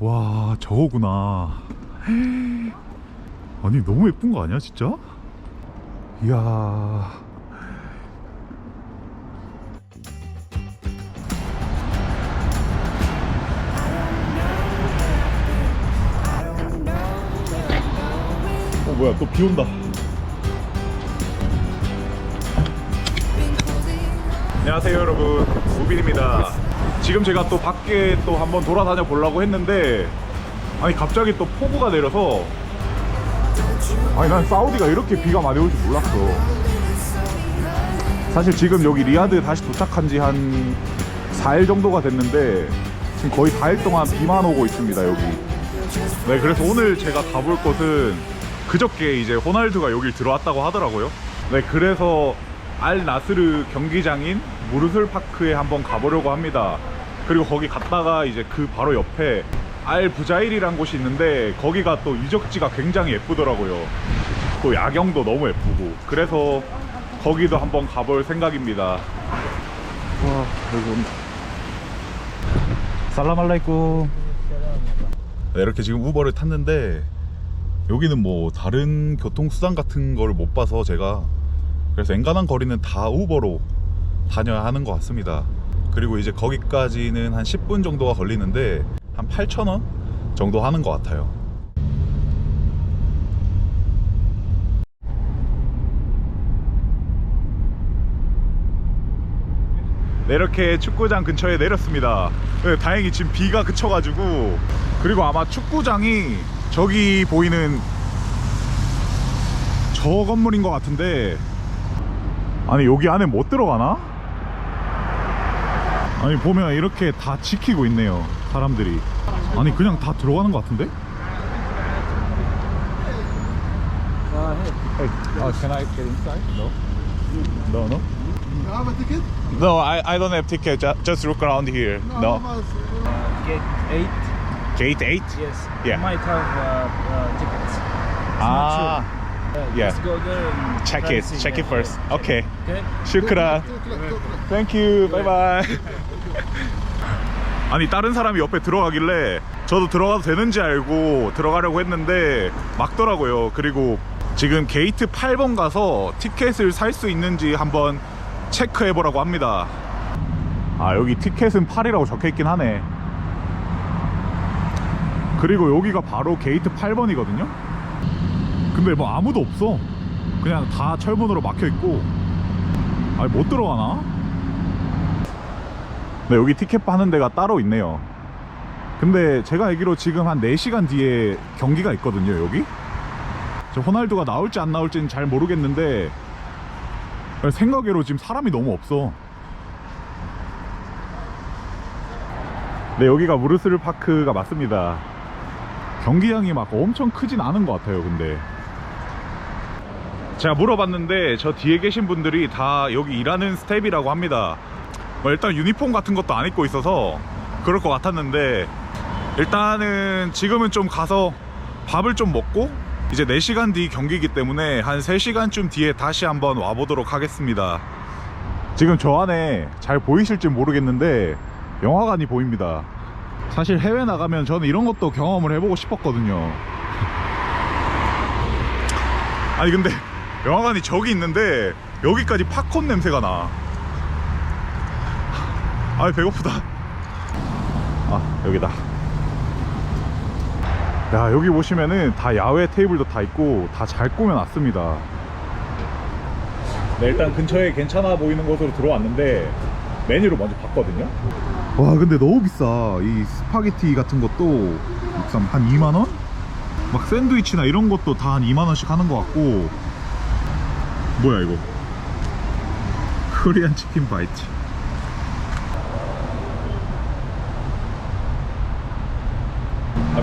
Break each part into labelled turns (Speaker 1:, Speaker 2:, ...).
Speaker 1: 와 저거구나. 아니 너무 예쁜 거 아니야 진짜? 이야. 어 뭐야 또 비 온다. 안녕하세요 여러분. 우빈입니다 지금 제가 또 밖에 또 한번 돌아다녀 보려고 했는데 아니 갑자기 또 폭우가 내려서 아니 난 사우디가 이렇게 비가 많이 올 줄 몰랐어. 사실 지금 여기 리야드 다시 도착한 지 한 4일 정도가 됐는데 지금 거의 4일 동안 비만 오고 있습니다 여기. 네 그래서 오늘 제가 가볼 곳은 그저께 이제 호날두가 여길 들어왔다고 하더라고요. 네 그래서 알 나스르 경기장인 무르슬 파크에 한번 가보려고 합니다 그리고 거기 갔다가 이제 그 바로 옆에 알 부자일이란 곳이 있는데 거기가 또 유적지가 굉장히 예쁘더라고요. 또 야경도 너무 예쁘고. 그래서 거기도 한번 가볼 생각입니다. 와 여기 온다. 살라말라이쿰. 네, 이렇게 지금 우버를 탔는데 여기는 뭐 다른 교통수단 같은 걸 못 봐서 제가 그래서 엔간한 거리는 다 우버로 다녀야 하는 것 같습니다 그리고 이제 거기까지는 한 10분 정도가 걸리는데 한 8,000원 정도 하는 것 같아요 네, 이렇게 축구장 근처에 내렸습니다. 네, 다행히 지금 비가 그쳐가지고 그리고 아마 축구장이 저기 보이는 저 건물인 것 같은데 아니 여기 안에 못 들어가나? 아니 보면 이렇게 다 지키고 있네요 사람들이 아니 그냥 다 들어가는 것 같은데? Hey, uh, can I get inside? No. No, no.
Speaker 2: You have a ticket?
Speaker 1: No, I, I don't have ticket. Just, just look around here. No.
Speaker 2: Much?
Speaker 3: Gate 8,
Speaker 1: Gate 8?
Speaker 3: yes.
Speaker 1: Yeah.
Speaker 3: You might have uh, uh, tickets. It's
Speaker 1: Ah,
Speaker 3: not sure. Uh,
Speaker 1: yeah.
Speaker 3: Let's go there and
Speaker 1: check it. Check it
Speaker 3: Yeah,
Speaker 1: first.
Speaker 3: yeah.
Speaker 1: Okay.
Speaker 3: Okay.
Speaker 2: o'clock.
Speaker 1: Thank you. Bye bye. 아니 다른 사람이 옆에 들어가길래 저도 들어가도 되는지 알고 들어가려고 했는데 막더라고요. 그리고 지금 게이트 8번 가서 티켓을 살 수 있는지 한번 체크해 보라고 합니다. 아 여기 티켓은 8이라고 적혀 있긴 하네. 그리고 여기가 바로 게이트 8번이거든요. 근데 뭐 아무도 없어. 그냥 다 철문으로 막혀 있고. 아니 못 들어가나? 네 여기 티켓 파는 데가 따로 있네요. 근데 제가 알기로 지금 한 4시간 뒤에 경기가 있거든요 여기. 저 호날두가 나올지 안 나올지는 잘 모르겠는데 생각외로 지금 사람이 너무 없어. 네 여기가 무르스르 파크가 맞습니다. 경기장이 막 엄청 크진 않은 것 같아요 근데 제가 물어봤는데 저 뒤에 계신 분들이 다 여기 일하는 스텝이라고 합니다 뭐 일단 유니폼 같은 것도 안 입고 있어서 그럴 것 같았는데 일단은 지금은 좀 가서 밥을 좀 먹고 이제 4시간 뒤 경기이기 때문에 한 3시간쯤 뒤에 다시 한번 와보도록 하겠습니다. 지금 저 안에 잘 보이실지 모르겠는데 영화관이 보입니다. 사실 해외 나가면 저는 이런 것도 경험을 해보고 싶었거든요. 아니 근데 영화관이 저기 있는데 여기까지 팝콘 냄새가 나 아이 배고프다. 아 여기다. 야 여기 보시면은 다 야외 테이블도 다 있고 다 잘 꾸며놨습니다. 네 일단 근처에 괜찮아 보이는 곳으로 들어왔는데 메뉴를 먼저 봤거든요. 와 근데 너무 비싸. 이 스파게티 같은 것도 한 2만원? 막 샌드위치나 이런 것도 다 한 2만원씩 하는 것 같고. 뭐야 이거? 코리안 치킨 바이트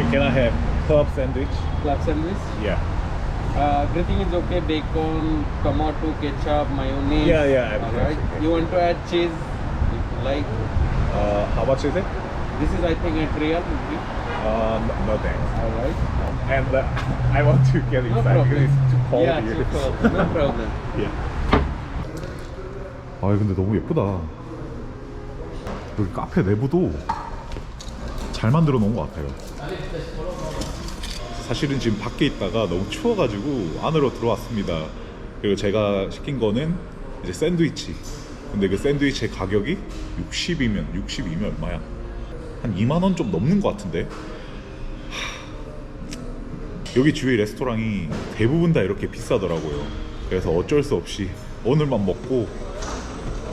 Speaker 1: Okay, can I have club sandwich?
Speaker 4: Club sandwich.
Speaker 1: Yeah.
Speaker 4: Uh, everything is okay. Bacon, tomato, ketchup, mayonnaise.
Speaker 1: Yeah, yeah, everything's
Speaker 4: Alright.
Speaker 1: okay.
Speaker 4: You want to add cheese? If you like.
Speaker 1: Uh, how much is it?
Speaker 4: This is I think a real.
Speaker 1: Uh, no, no thanks.
Speaker 4: Alright.
Speaker 1: And uh, I want to get
Speaker 4: No
Speaker 1: inside because
Speaker 4: problem.
Speaker 1: it's too cold
Speaker 4: yeah,
Speaker 1: here.
Speaker 4: too cold. No problem.
Speaker 1: 예. 아 근데 너무 예쁘다. 여기 카페 내부도 잘 만들어 놓은 것 같아요. 사실은 지금 밖에 있다가 너무 추워가지고 안으로 들어왔습니다. 그리고 제가 시킨 거는 이제 샌드위치. 근데 그 샌드위치의 가격이 60이면 60이면 얼마야? 한 2만 원 좀 넘는 것 같은데. 하, 여기 주위 레스토랑이 대부분 다 이렇게 비싸더라고요. 그래서 어쩔 수 없이 오늘만 먹고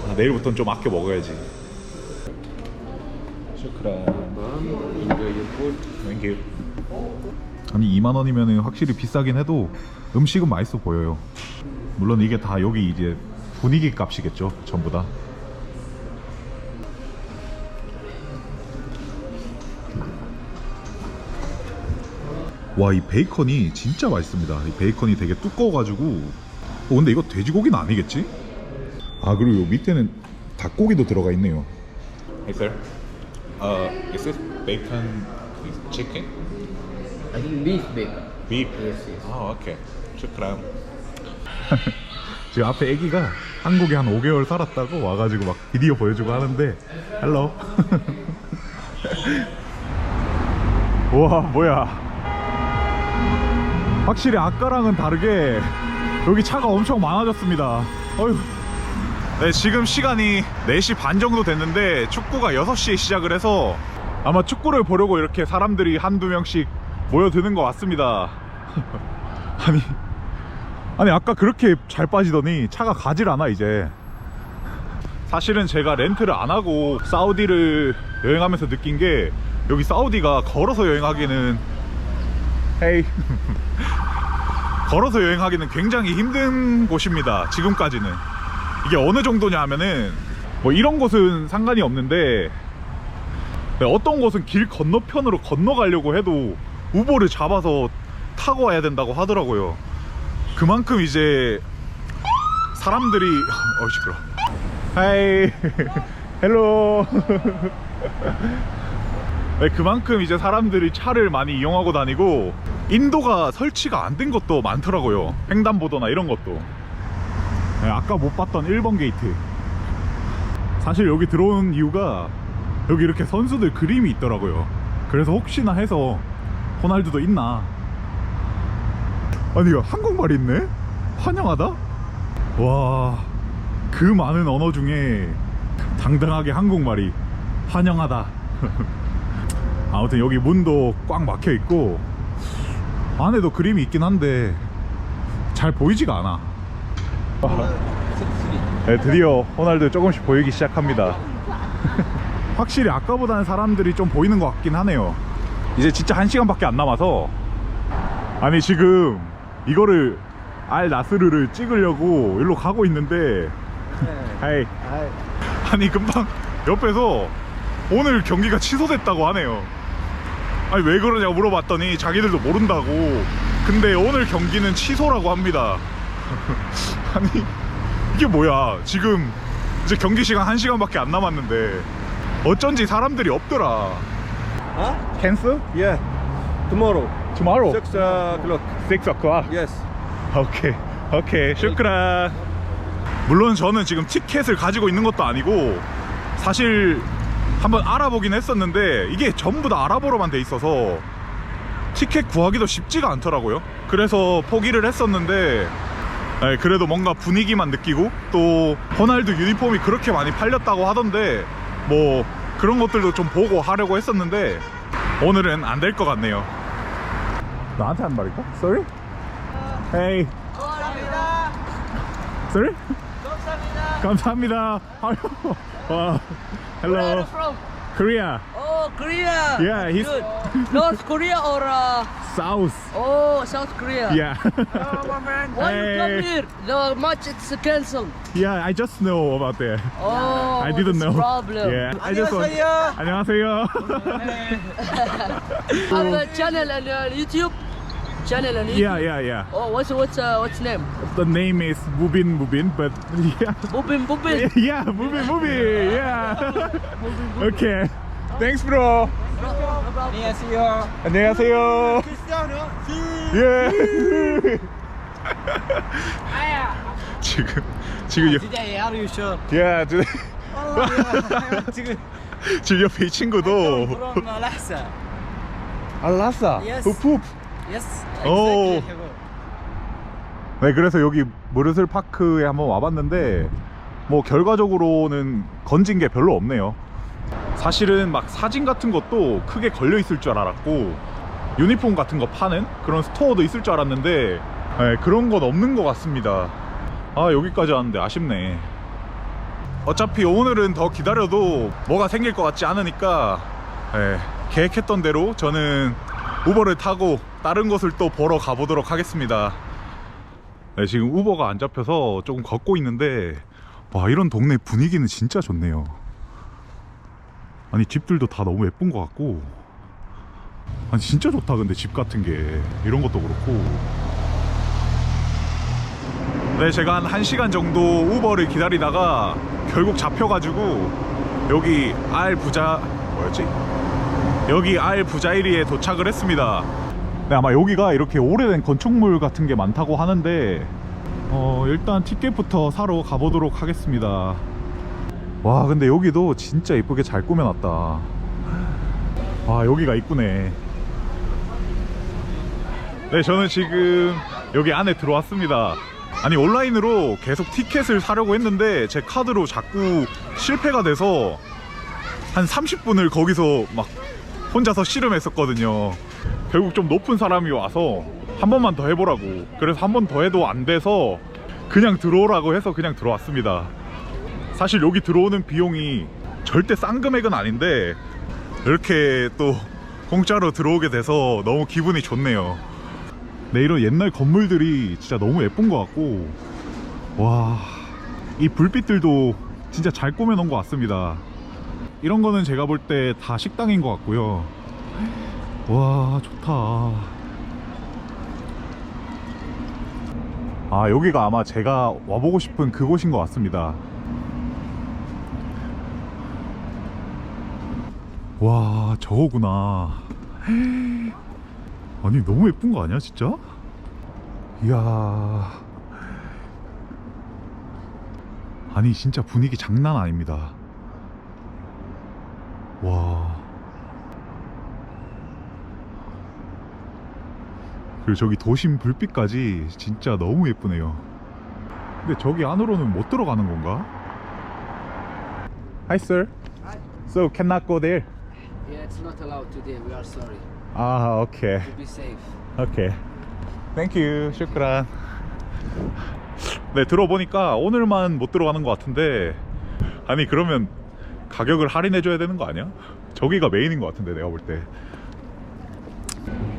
Speaker 1: 아, 내일부터는 좀 아껴 먹어야지.
Speaker 4: Your food.
Speaker 1: 땡큐. 아니 2만 원이면 확실히 비싸긴 해도 음식은 맛있어 보여요. 물론 이게 다 여기 이제 분위기 값이겠죠, 전부 다. 와, 이 베이컨이 진짜 맛있습니다. 이 베이컨이 되게 두꺼워가지고. 어, 근데 이거 돼지고기는 아니겠지? 아, 그리고 요 밑에는 닭고기도 들어가 있네요. Sir, uh, is this bacon chicken?
Speaker 3: I think beef bacon.
Speaker 1: Beef.
Speaker 3: Yes, yes.
Speaker 1: 아, 오케이. 축하람. 지금 앞에 아기가 한국에 한 5개월 살았다고 와가지고 막 비디오 보여주고 하는데 헬로. 우와 뭐야. 확실히 아까랑은 다르게 여기 차가 엄청 많아졌습니다. 어휴. 네, 지금 시간이 4시 반 정도 됐는데 축구가 6시에 시작을 해서 아마 축구를 보려고 이렇게 사람들이 한두 명씩 모여드는 것 같습니다. 아니, 아니, 아까 그렇게 잘 빠지더니 차가 가질 않아, 이제. 사실은 제가 렌트를 안 하고 사우디를 여행하면서 느낀 게 여기 사우디가 걸어서 여행하기는 헤이 걸어서 여행하기는 굉장히 힘든 곳입니다. 지금까지는. 이게 어느 정도냐 하면은 뭐 이런 곳은 상관이 없는데 네, 어떤 곳은 길 건너편으로 건너가려고 해도 우버를 잡아서 타고 와야 된다고 하더라고요. 그만큼 이제 사람들이 어 시끄러. 하이 헬로. 네, 그만큼 이제 사람들이 차를 많이 이용하고 다니고 인도가 설치가 안 된 것도 많더라고요. 횡단보도나 이런 것도. 네, 아까 못 봤던 1번 게이트. 사실 여기 들어온 이유가 여기 이렇게 선수들 그림이 있더라고요. 그래서 혹시나 해서 호날두도 있나. 아니, 이거 한국말이 있네? 환영하다? 와, 그 많은 언어 중에 당당하게 한국말이 환영하다. 아무튼 여기 문도 꽉 막혀 있고 안에도 그림이 있긴 한데 잘 보이지가 않아. 네, 드디어 호날두 조금씩 보이기 시작합니다. 확실히 아까보다는 사람들이 좀 보이는 것 같긴 하네요. 이제 진짜 한 시간밖에 안 남아서 아니 지금 이거를 알 나스르를 찍으려고 일로 가고 있는데 하이 아니 금방 옆에서 오늘 경기가 취소됐다고 하네요. 아니 왜 그러냐고 물어봤더니 자기들도 모른다고. 근데 오늘 경기는 취소라고 합니다. 아니 이게 뭐야? 지금 이제 경기 시간 1시간밖에 안 남았는데 어쩐지 사람들이 없더라.
Speaker 2: Huh?
Speaker 1: 캔슬?
Speaker 2: Yeah. Tomorrow.
Speaker 1: Tomorrow.
Speaker 2: Six o'clock.
Speaker 1: 6 o'clock.
Speaker 2: Yes.
Speaker 1: 오케이 오케이 슈크라 물론 저는 지금 티켓을 가지고 있는 것도 아니고 사실 한번 알아보긴 했었는데 이게 전부 다 아랍어로만 돼 있어서 티켓 구하기도 쉽지가 않더라고요 그래서 포기를 했었는데 네, 그래도 뭔가 분위기만 느끼고 또 호날두 유니폼이 그렇게 많이 팔렸다고 하던데 뭐 그런 것들도 좀 보고 하려고 했었는데 오늘은 안 될 것 같네요 나한테 한 말일까? Sorry? Hey. Sorry? 감사합니다. 와,
Speaker 5: Where are
Speaker 1: hello.
Speaker 5: from?
Speaker 1: Korea,
Speaker 5: Oh, Korea.
Speaker 1: Yeah, he's-
Speaker 5: Good. North Korea or uh,
Speaker 1: South.
Speaker 5: oh South Korea.
Speaker 1: Yeah,
Speaker 5: Why you
Speaker 1: Hey.
Speaker 5: come here? The match it's cancelled.
Speaker 1: yeah. I just know about that.
Speaker 5: Oh,
Speaker 1: I didn't
Speaker 5: that's
Speaker 1: know.
Speaker 5: Problem.
Speaker 1: Yeah, I just want. 안녕하세요.
Speaker 5: I have a channel on uh, YouTube. Channel on YouTube.
Speaker 1: yeah, yeah, yeah.
Speaker 5: Oh, what's what's uh, what's name?
Speaker 1: The name is Mubin Mubin, but yeah,
Speaker 5: Bubin Bubin.
Speaker 1: yeah, Mubin Mubin, yeah. okay. Thanks, bro.
Speaker 3: 안녕하세요.
Speaker 1: 안녕하세요. 예. 지금 지금 여-
Speaker 3: Today, are you sure?
Speaker 1: Yeah, today.
Speaker 3: 지금
Speaker 1: 지금 옆에 이 친구도
Speaker 3: From Lhasa.
Speaker 1: 알라사
Speaker 3: Yes.
Speaker 1: 푸푸
Speaker 3: Yes.
Speaker 1: Oh.
Speaker 3: Exactly.
Speaker 1: 네 그래서 여기 무르슬 파크에 한번 와봤는데 뭐 결과적으로는 건진 게 별로 없네요 사실은 막 사진 같은 것도 크게 걸려 있을 줄 알았고 유니폼 같은 거 파는 그런 스토어도 있을 줄 알았는데 네, 그런 건 없는 것 같습니다. 아 여기까지 왔는데 아쉽네. 어차피 오늘은 더 기다려도 뭐가 생길 것 같지 않으니까 네, 계획했던 대로 저는 우버를 타고 다른 곳을 또 보러 가보도록 하겠습니다. 네, 지금 우버가 안 잡혀서 조금 걷고 있는데 와 이런 동네 분위기는 진짜 좋네요 아니 집들도 다 너무 예쁜 것 같고. 아니 진짜 좋다 근데 집 같은 게. 이런 것도 그렇고. 네 제가 한 1시간 정도 우버를 기다리다가 결국 잡혀가지고 여기 알 부자 뭐였지? 여기 알 부자이리에 도착을 했습니다. 네, 아마 여기가 이렇게 오래된 건축물 같은 게 많다고 하는데 어, 일단 티켓부터 사러 가보도록 하겠습니다 와 근데 여기도 진짜 이쁘게 잘 꾸며놨다. 와 여기가 이쁘네. 네 저는 지금 여기 안에 들어왔습니다. 아니 온라인으로 계속 티켓을 사려고 했는데 제 카드로 자꾸 실패가 돼서 한 30분을 거기서 막 혼자서 씨름했었거든요. 결국 좀 높은 사람이 와서 한 번만 더 해보라고. 그래서 한 번 더 해도 안 돼서 그냥 들어오라고 해서 그냥 들어왔습니다 사실 여기 들어오는 비용이 절대 싼 금액은 아닌데 이렇게 또 공짜로 들어오게 돼서 너무 기분이 좋네요. 네 이런 옛날 건물들이 진짜 너무 예쁜 것 같고 와 이 불빛들도 진짜 잘 꾸며 놓은 것 같습니다. 이런 거는 제가 볼 때 다 식당인 것 같고요. 와 좋다. 아 여기가 아마 제가 와보고 싶은 그곳인 것 같습니다 와 저거구나. 아니 너무 예쁜 거 아니야 진짜? 이야. 아니 진짜 분위기 장난 아닙니다. 와. 그리고 저기 도심 불빛까지 진짜 너무 예쁘네요. 근데 저기 안으로는 못 들어가는 건가? Hi sir. So cannot go there?
Speaker 3: Yeah, it's not allowed today. We are sorry.
Speaker 1: 아 오케이
Speaker 3: To be safe.
Speaker 1: 오케이 땡큐 슈크란 네 들어보니까 오늘만 못 들어가는 것 같은데 아니 그러면 가격을 할인해 줘야 되는 거 아니야? 저기가 메인인 것 같은데 내가 볼 때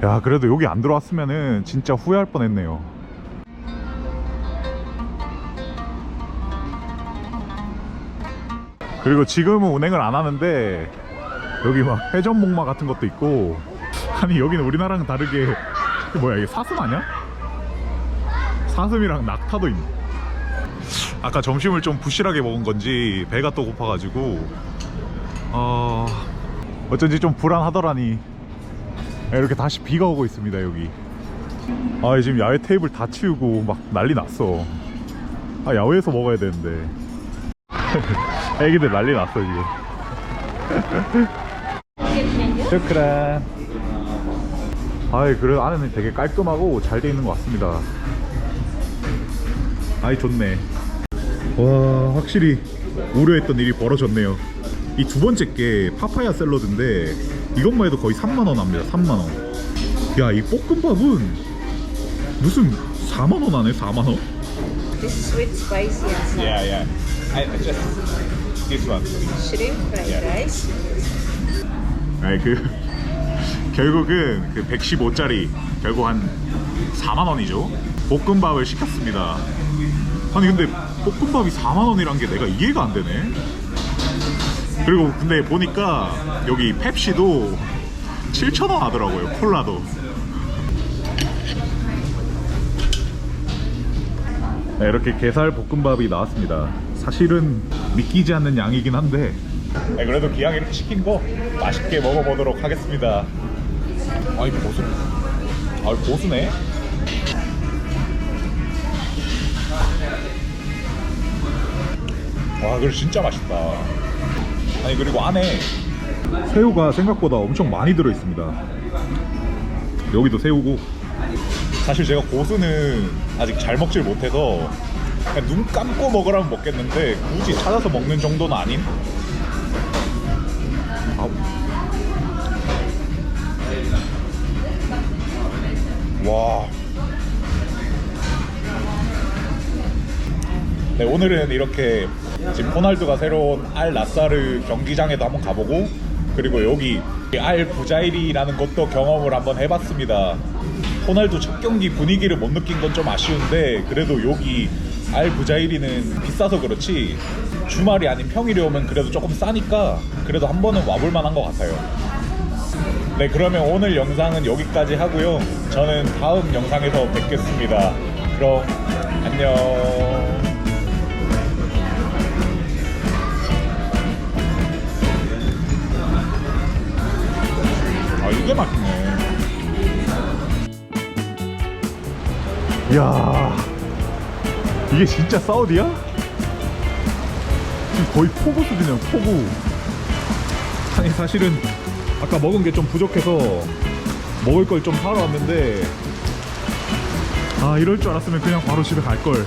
Speaker 1: 야 그래도 여기 안 들어왔으면은 진짜 후회할 뻔했네요 그리고 지금은 운행을 안 하는데 여기 막 회전 목마 같은 것도 있고. 아니 여기는 우리나라랑 다르게 뭐야 이게 사슴 아니야? 사슴이랑 낙타도 있네. 아까 점심을 좀 부실하게 먹은 건지 배가 또 고파가지고 어... 어쩐지 좀 불안하더라니. 이렇게 다시 비가 오고 있습니다 여기. 아 지금 야외 테이블 다 치우고 막 난리 났어. 아 야외에서 먹어야 되는데. 애기들 난리 났어 지금 슈크란 아이 그래 안에는 되게 깔끔하고 잘 돼 있는 것 같습니다. 아이 좋네. 와 확실히 우려했던 일이 벌어졌네요. 이 두 번째 게 파파야 샐러드인데 이것만 해도 거의 3만원 합니다 3만원. 야 이 볶음밥은 무슨 4만원 하네 4만원.
Speaker 6: This is sweet, spicy, and sour.
Speaker 1: yeah yeah. I just this one.
Speaker 6: Shrimp fried
Speaker 1: Yeah.
Speaker 6: rice.
Speaker 1: 아니 그 결국은 그 115짜리 결국 한 4만 원이죠. 볶음밥을 시켰습니다. 아니 근데 볶음밥이 4만 원이란 게 내가 이해가 안 되네. 그리고 근데 보니까 여기 펩시도 7천 원 하더라고요. 콜라도. 네, 이렇게 게살 볶음밥이 나왔습니다. 사실은 믿기지 않는 양이긴 한데 네, 그래도 기왕 이렇게 시킨 거 맛있게 먹어보도록 하겠습니다. 아 이거 고수? 아 이거 고수네. 와, 그래 진짜 맛있다. 아니 그리고 안에 새우가 생각보다 엄청 많이 들어 있습니다. 여기도 새우고. 사실 제가 고수는 아직 잘 먹질 못해서 그냥 눈 감고 먹으라면 먹겠는데 굳이 찾아서 먹는 정도는 아닌. 와. 네, 오늘은 이렇게 지금 호날두가 새로운 알 나사르 경기장에도 한번 가보고 그리고 여기 알 부자일이라는 것도 경험을 한번 해봤습니다. 호날두 첫 경기 분위기를 못 느낀 건 좀 아쉬운데 그래도 여기 알 부자일이는 비싸서 그렇지 주말이 아닌 평일에 오면 그래도 조금 싸니까 그래도 한 번은 와볼 만한 것 같아요. 네, 그러면 오늘 영상은 여기까지 하고요. 저는 다음 영상에서 뵙겠습니다. 그럼 안녕. 아 이게 맛있네. 이야 이게 진짜 사우디야? 지금 거의 포구 수준이야 포구. 아니 사실은 아까 먹은 게 좀 부족해서 먹을 걸 좀 사러 왔는데 아 이럴 줄 알았으면 그냥 바로 집에 갈 걸.